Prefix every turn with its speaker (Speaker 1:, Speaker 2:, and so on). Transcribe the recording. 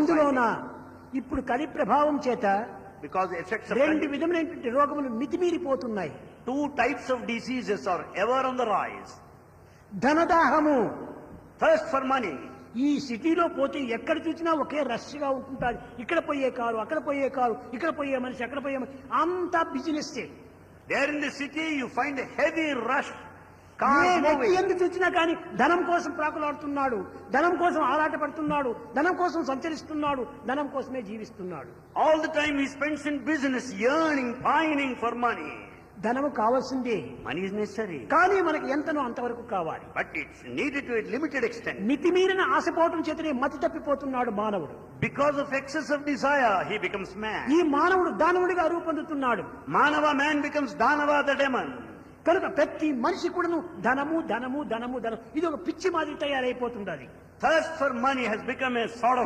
Speaker 1: ఇందులోన? ఇప్పుడు కలి ప్రభావం చేత
Speaker 2: బికాస్ ఎఫెక్ట్స్
Speaker 1: రెండు విధములైనటువంటి రోగములు మితిమీరిపోతున్నాయి.
Speaker 2: Two types of diseases are ever on the rise
Speaker 1: ధనదాహము.
Speaker 2: First for money
Speaker 1: ఈ సిటీలో పోతే ఎక్కడ చూసినా ఒకే రష్గా ఉంటుంది ఇక్కడ పోయే కారు అక్కడ పోయే కారు ఇక్కడ పోయే మనిషి అక్కడ పోయే మనిషి. అంతా business
Speaker 2: there in the city you find heavy rush
Speaker 1: ఏ వ్యక్తి ఎందుకు చూసినా కానీ ధనం కోసం ప్రాకులాడుతున్నాడు ధనం కోసం ఆరాట పడుతున్నాడు ధనం కోసం సంచరిస్తున్నాడు ధనం కోసమే జీవిస్తున్నాడు.
Speaker 2: ఆల్ ద టైమ్ ఈ spends in business yearning pining for money
Speaker 1: ధనం కావాల్సింది.
Speaker 2: మనీ ఇస్ నెసరీ
Speaker 1: కానీ మనకి ఎంతనో అంతవరకు కావాలి.
Speaker 2: But it's needed to limited extent
Speaker 1: మితిమీరిన ఆశపోవడం చేతనే మతి తప్పిపోతున్నాడు మానవుడు.
Speaker 2: Because of excess of desire he becomes man
Speaker 1: ఈ మానవుడు దానవుడిగా రూపొందుతున్నాడు.
Speaker 2: మానవ మ్యాన్ బికమ్స్ దానవ ద డెమన్
Speaker 1: కనుక ప్రతి మనిషి కూడాను ధనము ధనము ధనము ధనం ఇది ఒక పిచ్చి మాదిరి తయారైపోతుంది అది
Speaker 2: Thirst for money has become a sort of.